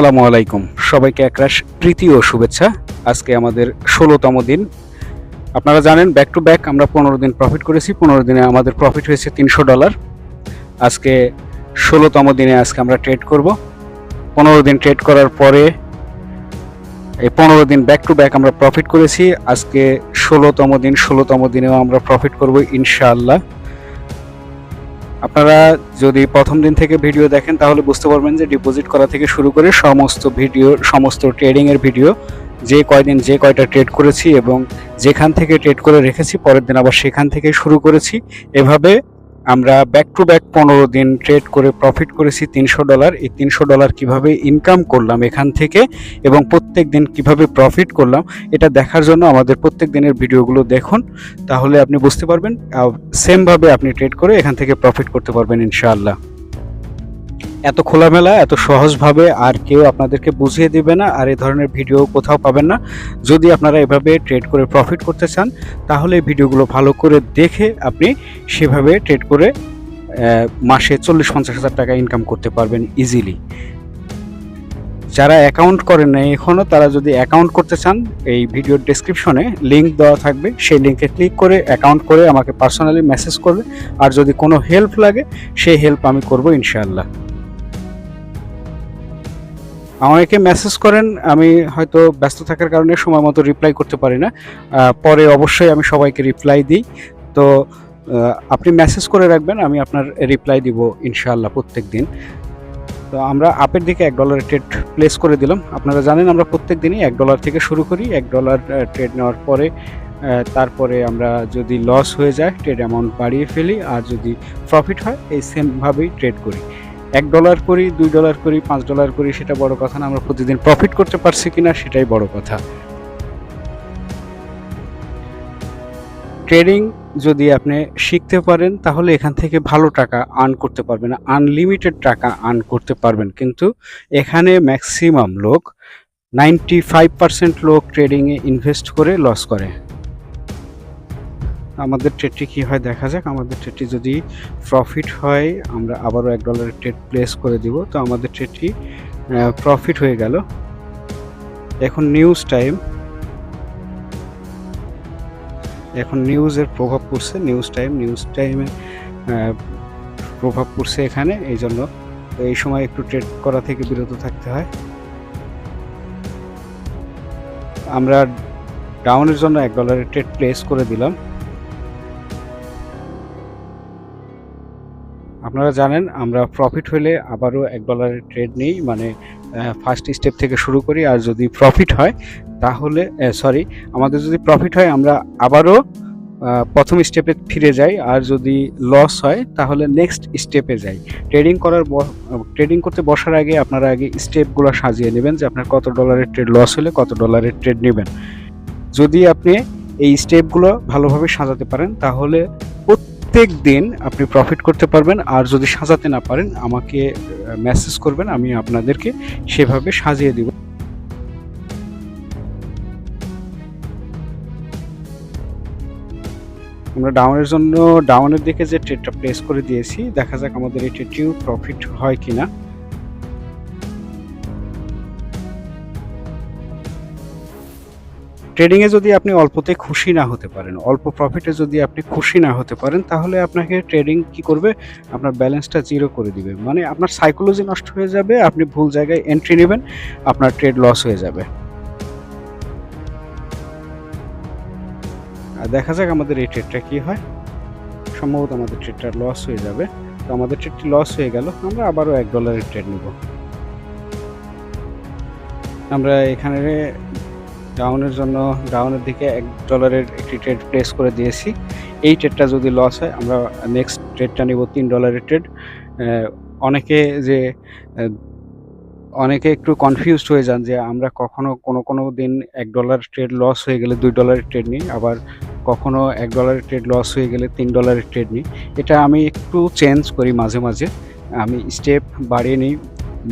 আসসালামু আলাইকুম। সবাইকে একরাশ প্রীতি ও শুভেচ্ছা। আজকে আমাদের ষোলোতম দিন। আপনারা জানেন ব্যাক টু ব্যাক আমরা পনেরো দিন প্রফিট করেছি। পনেরো দিনে আমাদের প্রফিট হয়েছে তিনশো ডলার আজকে ষোলোতম দিনে আজকে আমরা ট্রেড করব। পনেরো দিন ট্রেড করার পরে এই পনেরো দিন ব্যাক টু ব্যাক আমরা প্রফিট করেছি। আজকে ষোলোতম দিন, ষোলোতম দিনেও আমরা প্রফিট করব ইনশাআল্লাহ। আপনারা যদি প্রথম দিন থেকে ভিডিও দেখেন, তাহলে বুঝতে পারবেন যে ডিপোজিট করা থেকে শুরু করে সমস্ত ভিডিও, সমস্ত ট্রেডিংয়ের ভিডিও যে কয়দিন যে কয়টা ট্রেড করেছি এবং যেখান থেকে ট্রেড করে রেখেছি, পরের দিন আবার সেখান থেকে শুরু করেছি। এভাবে আমরা ব্যাক টু ব্যাক পনেরো দিন ট্রেড করে প্রফিট করেছি তিনশো ডলার এই তিনশো ডলার কীভাবে ইনকাম করলাম এখান থেকে এবং প্রত্যেক দিন কীভাবে প্রফিট করলাম, এটা দেখার জন্য আমাদের প্রত্যেক দিনের ভিডিওগুলো দেখুন। তাহলে আপনি বুঝতে পারবেন সেমভাবে আপনি ট্রেড করে এখান থেকে প্রফিট করতে পারবেন ইনশাআল্লাহ। এত খোলামেলা, এত সহজভাবে আর কেউ আপনাদেরকে বুঝিয়ে দিবে না আর এই ধরনের ভিডিও কোথাও পাবেন না। যদি আপনারা এভাবে ট্রেড করে প্রফিট করতে চান, তাহলে ভিডিওগুলো ভালো করে দেখে আপনি সেভাবে ট্রেড করে মাসে চল্লিশ পঞ্চাশ হাজার টাকা ইনকাম করতে পারবেন ইজিলি যারা অ্যাকাউন্ট করেন না এখনও তারা যদি অ্যাকাউন্ট করতে চান, এই ভিডিওর ডেসক্রিপশনে লিঙ্ক দেওয়া থাকবে। সেই লিঙ্কে ক্লিক করে অ্যাকাউন্ট করে আমাকে পার্সোনালি মেসেজ করবে। আর যদি কোনো হেল্প লাগে, সেই হেল্প আমি করব ইনশাআল্লাহ। আমাকে মেসেজ করেন, আমি হয়তো ব্যস্ত থাকার কারণে সময় মতো রিপ্লাই করতে পারি না। পরে অবশ্যই আমি সবাইকে রিপ্লাই দিই। তো আপনি মেসেজ করে রাখবেন, আমি আপনার রিপ্লাই দিব ইনশাআল্লাহ প্রত্যেক দিন তো আমরা আপের দিকে এক ডলারের ট্রেড প্লেস করে দিলাম। আপনারা জানেন আমরা প্রত্যেক দিনই এক ডলার থেকে শুরু করি। এক ডলার ট্রেড নেওয়ার পরে তারপরে আমরা যদি লস হয়ে যায় ট্রেড অ্যামাউন্ট বাড়িয়ে ফেলি। আর যদি প্রফিট হয়, এই সেমভাবেই ট্রেড করি। এক ডলার করি, দুই ডলার করি, পাঁচ ডলার করি, সেটা বড় কথা না, আমরা প্রতিদিন প্রফিট করতে পারছি কিনা সেটাই বড় কথা। ট্রেডিং যদি আপনি শিখতে পারেন, তাহলে এখান থেকে ভালো টাকা আর্ন করতে পারবেন আনলিমিটেড টাকা আর্ন করতে পারবেন। কিন্তু এখানে ম্যাক্সিমাম লোক নাইনটি ফাইভ পার্সেন্ট লোক ট্রেডিংয়ে ইনভেস্ট করে লস করে। আমাদের ট্রেডটি কী হয় দেখা যাক। আমাদের ট্রেডটি যদি প্রফিট হয়, আমরা আবারও এক ডলারের ট্রেড প্লেস করে দিব। তো আমাদের ট্রেডটি প্রফিট হয়ে গেল। এখন নিউজ টাইম এখন নিউজের প্রভাব পড়ছে নিউজ টাইম নিউজ টাইমে প্রভাব পড়ছে এখানে। এই জন্য এই সময় একটু ট্রেড করা থেকে বিরত থাকতে হয়। আমরা ডাউনের জন্য এক ডলারের ট্রেড প্লেস করে দিলাম। আপনারা জানেন, আমরা প্রফিট হলে আবারও এক ডলারের ট্রেড নেই মানে ফার্স্ট স্টেপ থেকে শুরু করি। আর যদি প্রফিট হয়, তাহলে সরি আমাদের যদি প্রফিট হয়, আমরা আবারও প্রথম স্টেপে ফিরে যাই। আর যদি লস হয়, তাহলে নেক্সট স্টেপে যাই। ট্রেডিং করার ট্রেডিং করতে বসার আগে আপনারা আগে স্টেপগুলো সাজিয়ে নেবেন যে আপনার কত ডলারের ট্রেড লস হলে কত ডলারের ট্রেড নেবেন। যদি আপনি এই স্টেপগুলো ভালোভাবে সাজাতে পারেন, তাহলে প্রত্যেক দিন আপনি প্রফিট করতে পারবেন, আর যদি সাজাতে না পারেন, আমাকে মেসেজ করবেন, আমি আপনাদেরকে সেভাবে সাজিয়ে দিব। আমরা ডাউনের জন্য ডাউনের দিকে যে ট্রেডটা প্লেস করে দিয়েছি, দেখা যাক আমাদের এই ট্রেডটিও প্রফিট হয় কিনা। ট্রেডিংয়ে যদি আপনি অল্পতে খুশি না হতে পারেন, অল্প প্রফিটে যদি আপনি খুশি না হতে পারেন, তাহলে আপনাকে ট্রেডিং কি করবে? আপনার ব্যালেন্সটা জিরো করে দিবে। মানে আপনার সাইকোলজি নষ্ট হয়ে যাবে, আপনি ভুল জায়গায় এন্ট্রি নেবেন, আপনার ট্রেড লস হয়ে যাবে। আর দেখা যাক আমাদের এই ট্রেডটা কী হয়। সম্ভবত আমাদের ট্রেডটা লস হয়ে যাবে। তো আমাদের ট্রেডটি লস হয়ে গেল, আমরা আবারও এক ডলারের ট্রেড নেব। আমরা এখানে ডাউনের জন্য ডাউনের দিকে এক ডলারের একটি ট্রেড প্লেস করে দিয়েছি। এই ট্রেডটা যদি লস হয়, আমরা নেক্সট ট্রেডটা নিব তিন ডলারের ট্রেড অনেকে যে অনেকে একটু কনফিউজড হয়ে যান যে, আমরা কখনো কোনো কোনো দিন এক ডলার ট্রেড লস হয়ে গেলে দুই ডলারের ট্রেড নিই, আবার কখনো এক ডলারের ট্রেড লস হয়ে গেলে তিন ডলারের ট্রেড নিই। এটা আমি একটু চেঞ্জ করি মাঝে মাঝে। আমি স্টেপ বাড়িয়ে নিই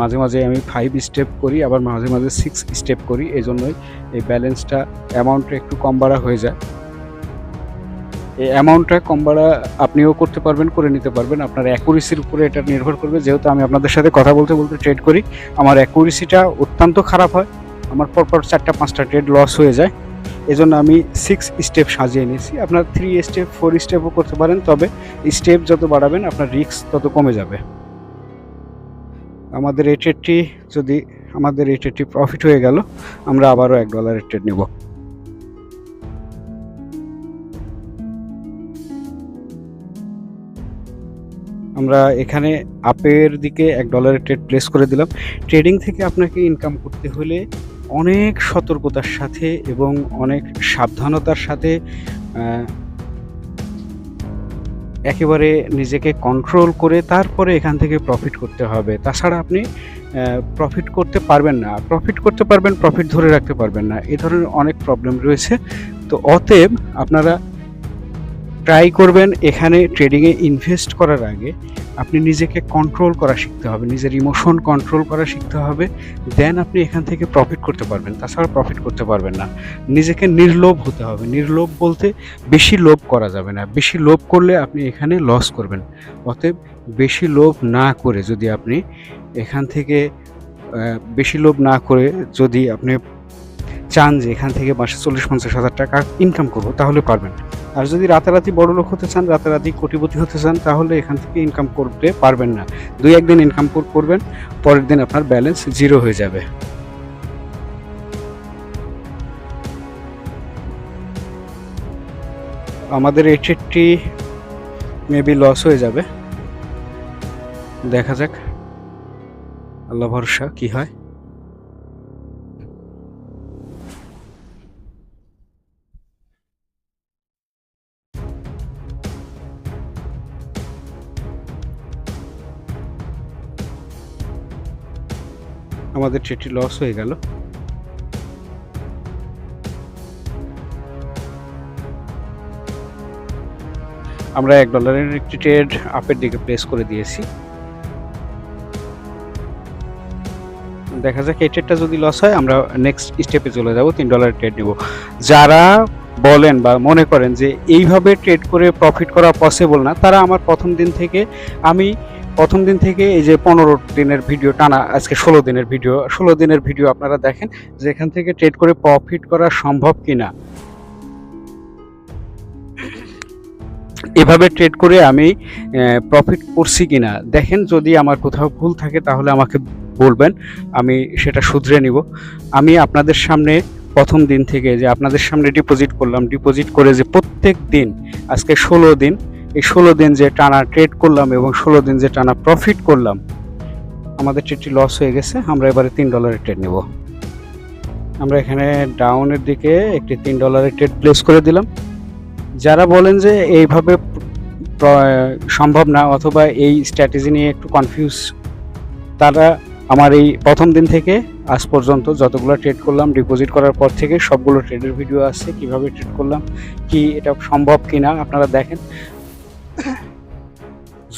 মাঝে মাঝে আমি ফাইভ স্টেপ করি, আবার মাঝে মাঝে সিক্স স্টেপ করি এই জন্যই এই ব্যালেন্সটা অ্যামাউন্টটা একটু কম বাড়া হয়ে যায়। এই অ্যামাউন্টটা কম বাড়া আপনিও করতে পারবেন, করে নিতে পারবেন। আপনার অ্যাকুরেসির উপরে এটা নির্ভর করবে। যেহেতু আমি আপনাদের সাথে কথা বলতে বলতে ট্রেড করি, আমার অ্যাকুরেসিটা অত্যন্ত খারাপ হয়। আমার পরপর চারটা, পাঁচটা ট্রেড লস হয়ে যায়। এজন্য আমি সিক্স স্টেপ সাজিয়ে নিয়েছি। আপনার থ্রি স্টেপ ফোর স্টেপও করতে পারেন, তবে স্টেপ যত বাড়াবেন, আপনার রিস্ক তত কমে যাবে। আমাদের এই ট্রেডটি যদি আমাদের এই ট্রেডটি প্রফিট হয়ে গেল, আমরা আবারও এক ডলারের ট্রেড নেব। আমরা এখানে আপের দিকে এক ডলারের ট্রেড প্লেস করে দিলাম। ট্রেডিং থেকে আপনাকে ইনকাম করতে হলে অনেক সতর্কতার সাথে এবং অনেক সাবধানতার সাথে একেবারে নিজেকে কন্ট্রোল করে তারপরে এখান থেকে প্রফিট করতে হবে। তাছাড়া আপনি প্রফিট করতে পারবেন না। প্রফিট করতে পারবেন প্রফিট ধরে রাখতে পারবেন না। এ ধরনের অনেক প্রবলেম রয়েছে। তো অতএব আপনারা ট্রাই করবেন এখানে ট্রেডিংয়ে ইনভেস্ট করার আগে আপনি নিজেকে কন্ট্রোল করা শিখতে হবে, নিজের ইমোশন কন্ট্রোল করা শিখতে হবে দেন আপনি এখান থেকে প্রফিট করতে পারবেন। তাছাড়া প্রফিট করতে পারবেন না। নিজেকে নির্লোভ হতে হবে। নির্লোভ বলতে বেশি লোভ করা যাবে না। বেশি লোভ করলে আপনি এখানে লস করবেন। অতএব বেশি লোভ না করে যদি আপনি এখান থেকে বেশি লোভ না করে যদি আপনি চান যে এখান থেকে মাসে চল্লিশ, পঞ্চাশ হাজার টাকা ইনকাম করব, তাহলে পারবেন। আর যদি রাতারাতি বড় লোক হতে চান, রাতারাতি কোটিপতি হতে চান, তাহলে এখান থেকে ইনকাম করতে পারবেন না। দুই একদিন ইনকাম করবেন, পরের দিন আপনার ব্যালেন্স জিরো হয়ে যাবে। আমাদের ট্রেডটি মেবি লস হয়ে যাবে। দেখা যাক। আল্লাহ ভরসা, কি হয়? আমাদের ট্রেডটি লস হয়ে গেল। আমরা এক ডলারের একটি ট্রেড আপের দিকে প্লেস করে দিয়েছি। দেখা যাক এই ট্রেডটা যদি লস হয়, আমরা নেক্সট স্টেপে চলে যাব, তিন ডলারের ট্রেড নেব। যারা বলেন বা মনে করেন যে এইভাবে ট্রেড করে প্রফিট করা পসিবল না, তারা আমার প্রথম দিন থেকে আমি প্রথম দিন থেকে এই যে পনেরো দিনের ভিডিও টানা, আজকে ষোলো দিনের ভিডিও ষোলো দিনের ভিডিও আপনারা দেখেন যে এখান থেকে ট্রেড করে প্রফিট করা সম্ভব কিনা। এভাবে ট্রেড করে আমি প্রফিট করছি কিনা, দেখেন যদি আমার কোথাও ভুল থাকে তাহলে আমাকে বলবেন, আমি সেটা শুধরে নিব। আমি আপনাদের সামনে প্রথম দিন থেকে যে আপনাদের সামনে ডিপোজিট করলাম ডিপোজিট করে যে প্রত্যেক দিন, আজকে ষোলো দিন এই ষোলো দিন যে টানা ট্রেড করলাম এবং ষোলো দিন যে টানা প্রফিট করলাম, আমাদের ট্রেডটি লস হয়ে গেছে, আমরা এবারে তিন ডলারের ট্রেড নেব। আমরা এখানে ডাউনের দিকে একটি তিন ডলারের ট্রেড প্লেস করে দিলাম। যারা বলেন যে এইভাবে সম্ভব না অথবা এই স্ট্র্যাটেজি নিয়ে একটু কনফিউজ তারা আমার এই প্রথম দিন থেকে আজ পর্যন্ত যতগুলো ট্রেড করলাম ডিপোজিট করার পর থেকে সবগুলো ট্রেডের ভিডিও আছে, কীভাবে ট্রেড করলাম, কি এটা সম্ভব কি না আপনারা দেখেন।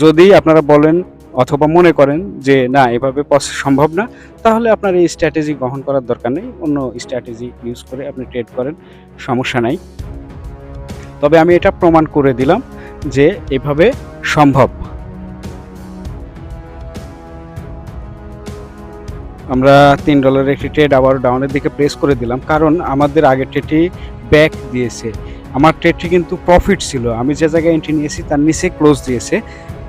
যদি আপনারা বলেন অথবা মনে করেন যে, না, এভাবে সম্ভব না, তাহলে আপনার এই স্ট্র্যাটেজি গ্রহণ করার দরকার নেই। অন্য স্ট্র্যাটেজি ইউজ করে আপনি ট্রেড করেন, সমস্যা নাই। তবে আমি এটা প্রমাণ করে দিলাম যে, এভাবে সম্ভব। আমরা তিন ডলারের একটি ট্রেড আবার ডাউনের দিকে প্রেস করে দিলাম। কারণ আমাদের আগের ট্রেডটি ব্যাক দিয়েছে। আমার ট্রেডটি কিন্তু প্রফিট ছিল। আমি যে জায়গায় এন্ট্রি নিয়েছি, তার নিচে ক্লোজ দিয়েছে।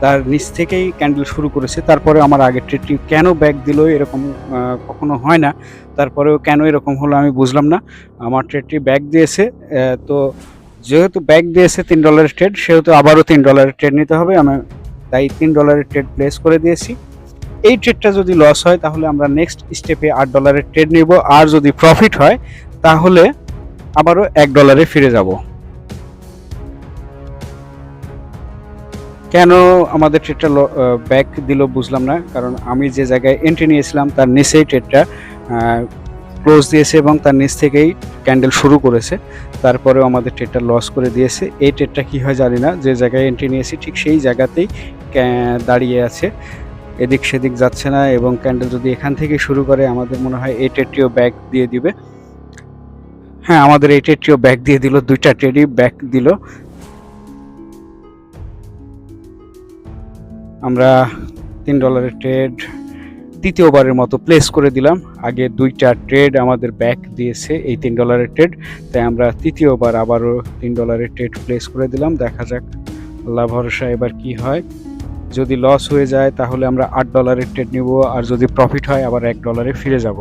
তার নিচ থেকেই ক্যান্ডেল শুরু করেছে। তারপরে আমার আগের ট্রেডটি কেন ব্যাক দিল এরকম কখনো হয় না। তারপরেও কেন এরকম হলো আমি বুঝলাম না। আমার ট্রেডটি ব্যাক দিয়েছে তো যেহেতু ব্যাক দিয়েছে তিন ডলারের ট্রেড সেহেতু আবারও তিন ডলারের ট্রেড নিতে হবে। আমি তাই তিন ডলারের ট্রেড প্লেস করে দিয়েছি। এই ট্রেডটা যদি লস হয়, তাহলে আমরা নেক্সট স্টেপে আট ডলারের ট্রেড নিব। আর যদি প্রফিট হয়, তাহলে আবারও এক ডলারে ফিরে যাব। কেন আমাদের ট্রেডটা ব্যাক দিল বুঝলাম না। কারণ আমি যে জায়গায় এন্ট্রি নিয়েছিলাম, তার নিচেই ট্রেডটা ক্লোজ দিয়েছে এবং তার নিচ থেকেই ক্যান্ডেল শুরু করেছে। তারপরেও আমাদের ট্রেডটা লস করে দিয়েছে। এই ট্রেডটা কী হয় জানি না, যে জায়গায় এন্ট্রি নিয়েছি ঠিক সেই জায়গাতেই দাঁড়িয়ে আছে। এদিক সেদিক যাচ্ছে না এবং ক্যান্ডেল যদি এখান থেকে শুরু করে, আমাদের মনে হয় এই ট্রেডটিও ব্যাক দিয়ে দিবে। হ্যাঁ আমাদের এই ট্রেডটিও ব্যাক দিয়ে দিল, দুইটা ট্রেডই ব্যাক দিল। আমরা তিন ডলারের ট্রেড তৃতীয়বারের মতো প্লেস করে দিলাম। আগে দুইটা ট্রেড আমাদের ব্যাক দিয়েছে এই তিন ডলারের ট্রেড তাই আমরা তৃতীয়বার আবারও তিন ডলারের ট্রেড প্লেস করে দিলাম। দেখা যাক, আল্লাহ ভরসা এবার কি হয়। যদি লস হয়ে যায়, তাহলে আমরা আট ডলারের ট্রেড নিব। আর যদি প্রফিট হয়, আবার এক ডলারে ফিরে যাব।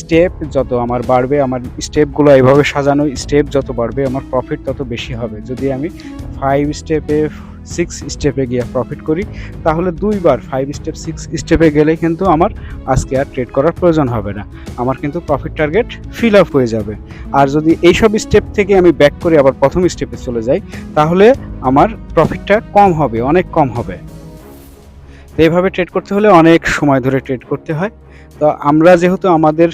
স্টেপ যত আমার বাড়বে, আমার স্টেপগুলো এইভাবে সাজানো স্টেপ যত বাড়বে, আমার প্রফিট তত বেশি হবে। যদি আমি ফাইভ স্টেপে সিক্স স্টেপে গিয়ে প্রফিট করি, তাহলে দুইবার ফাইভ স্টেপ সিক্স স্টেপে গেলে কিন্তু আমার আজকে আর ট্রেড করার প্রয়োজন হবে না। আমার কিন্তু প্রফিট টার্গেট ফিল আপ হয়ে যাবে। আর যদি এইসব স্টেপ থেকে আমি ব্যাক করে আবার প্রথম স্টেপে চলে যাই, তাহলে আমার প্রফিটটা কম হবে, অনেক কম হবে। তো এইভাবে ট্রেড করতে হলে অনেক সময় ধরে ট্রেড করতে হয়। তো আমরা যেহেতু আমাদের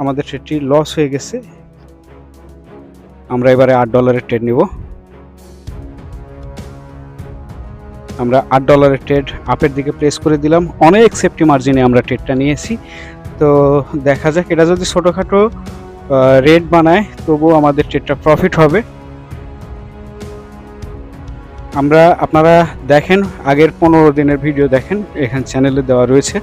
আমাদের ট্রেডটি লস হয়ে গেছে, আমরা এবারে আট ডলারের ট্রেড নিব। আমরা আট ডলারের ট্রেড আপের দিকে প্রেস করে দিলাম। অনেক সেফটি মার্জিনে আমরা ট্রেডটা নিয়েছি। তো দেখা যাক, এটা যদি ছোটোখাটো রেট বানায়, তবুও আমাদের ট্রেডটা প্রফিট হবে। আমরা, আপনারা দেখেন, আগের পনেরো দিনের ভিডিও দেখেন, এখানে চ্যানেলে দেওয়া রয়েছে।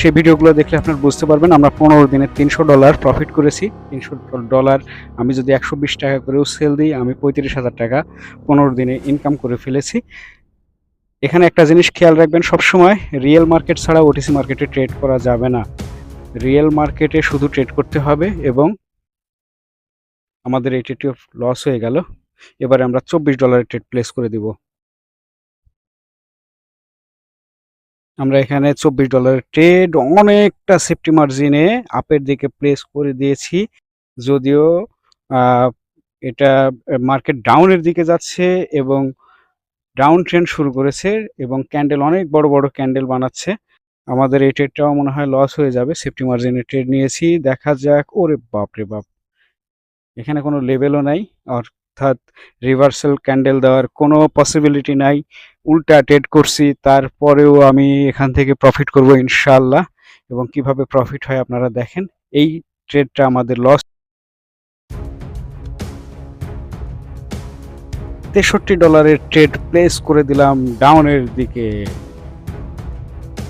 সেই ভিডিওগুলো দেখলে আপনারা বুঝতে পারবেন, আমরা পনেরো দিনে তিনশো ডলার প্রফিট করেছি। তিনশো ডলার আমি যদি একশো বিশ টাকা করেও সেল দিই, আমি পঁয়ত্রিশ হাজার টাকা পনেরো দিনে ইনকাম করে ফেলেছি। এখানে একটা জিনিস খেয়াল রাখবেন, সবসময় রিয়েল মার্কেট ছাড়া ওটিসি মার্কেটে ট্রেড করা যাবে না। রিয়েল মার্কেটে শুধু ট্রেড করতে হবে এবং আমাদের ট্রেডটি লস হয়ে গেল। এবারে আমরা চব্বিশ ডলারের ট্রেড প্লেস করে দিব। আমরা এখানে চব্বিশ ডলারের ট্রেড অনেকটা সেফটি মার্জিনে আপের দিকে প্লেস করে দিয়েছি। যদিও এটা মার্কেট ডাউনের দিকে যাচ্ছে এবং ডাউন ট্রেন্ড শুরু করেছে এবং ক্যান্ডেল অনেক বড় বড় ক্যান্ডেল বানাচ্ছে। আমাদের এই ট্রেডটাও মনে হয় লস হয়ে যাবে। সেফটি মার্জিনের ট্রেড নিয়েছি। দেখা যাক, ওরে বাপ রে বাপ। এখানে কোনো লেভেলও নাই। অর্থাৎ রিভার্সাল ক্যান্ডেল দেওয়ার কোনো পসিবিলিটি নাই। উল্টা ট্রেড করছি, তারপরেও আমি এখান থেকে প্রফিট করব ইনশাল্লাহ এবং কীভাবে প্রফিট হয় আপনারা দেখেন, এই ট্রেডটা আমাদের লস তেষট্টি ডলারের ট্রেড প্লেস করে দিলাম ডাউনের দিকে।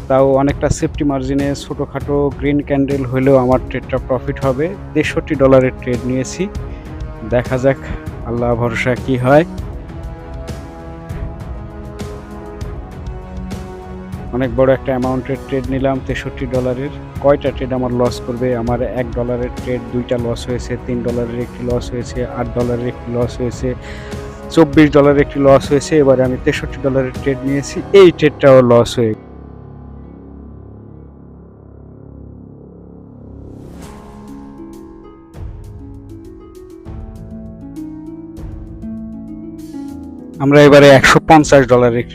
তাও অনেকটা সেফটি মার্জিনে ছোটোখাটো গ্রিন ক্যান্ডেল হলেও আমার ট্রেডটা প্রফিট হবে। তেষট্টি ডলারের ট্রেড নিয়েছি। দেখা যাক আল্লাহ ভরসা কি হয়? অনেক বড় একটা অ্যামাউন্টের ট্রেড নিলাম, তেষট্টি ডলারের। কয়টা ট্রেড আমার লস করবে? আমার এক ডলারের ট্রেড দুইটা লস হয়েছে, তিন ডলারের একটি লস হয়েছে, আট ডলারের একটি লস হয়েছে, চব্বিশ ডলারের একটি লস হয়েছে। এবারে আমি তেষট্টি ডলারের ট্রেড নিয়েছি, এই ট্রেডটাও লস হয়ে আমরা এবারে একশো পঞ্চাশ ডলারের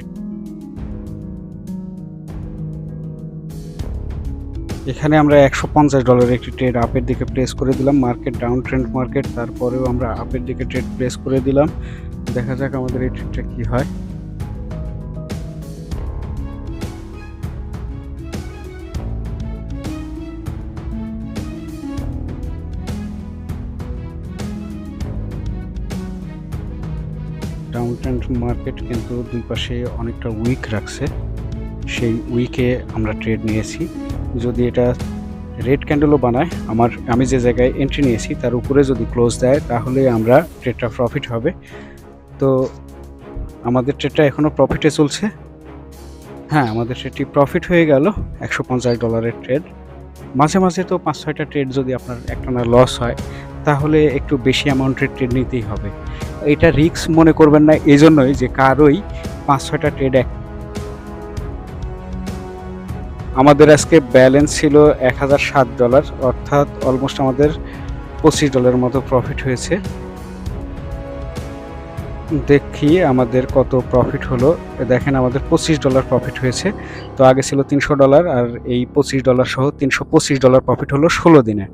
এখানে আমরা একশো পঞ্চাশ ডলার একটি ট্রেড আপের দিকে প্লেস করে দিলাম মার্কেট ডাউন ট্রেন্ড মার্কেট তারপরেও আমরা আপের দিকে ট্রেড প্লেস করে দিলাম। দেখা যাক আমাদের এই ট্রেডটা কী হয়। ট্রেন্ড মার্কেট কিন্তু দুই পাশে অনেকটা উইক রাখছে। সেই উইকে আমরা ট্রেড নিয়েছি। যদি এটা রেড ক্যান্ডেলও বানায়, আমার, আমি যে জায়গায় এন্ট্রি নিয়েছি, তার উপরে যদি ক্লোজ দেয়, তাহলে আমরা ট্রেডটা প্রফিট হবে। তো আমাদের ট্রেডটা এখনও প্রফিটে চলছে। হ্যাঁ আমাদের ট্রেডটি প্রফিট হয়ে গেল একশো পঞ্চাশ ডলারের ট্রেড মাঝে মাঝে তো পাঁচ ছয়টা ট্রেড যদি আপনার একটানা লস হয়, তাহলে একটু বেশি অ্যামাউন্টের ট্রেড নিতেই হবে। এটা রিস্ক মনে করবেন না এই জন্যই যে কারোই পাঁচ, ছয়টা ট্রেড এক আমাদের আজকে ব্যালেন্স ছিল এক হাজার সাত ডলার অর্থাৎ অলমোস্ট আমাদের পঁচিশ ডলারের মতো প্রফিট হয়েছে। দেখি আমাদের কত প্রফিট হলো। দেখেন আমাদের পঁচিশ ডলার প্রফিট হয়েছে। তো আগে ছিল তিনশো ডলার আর এই পঁচিশ ডলার সহ তিনশো পঁচিশ ডলার প্রফিট হলো ষোলো দিনে।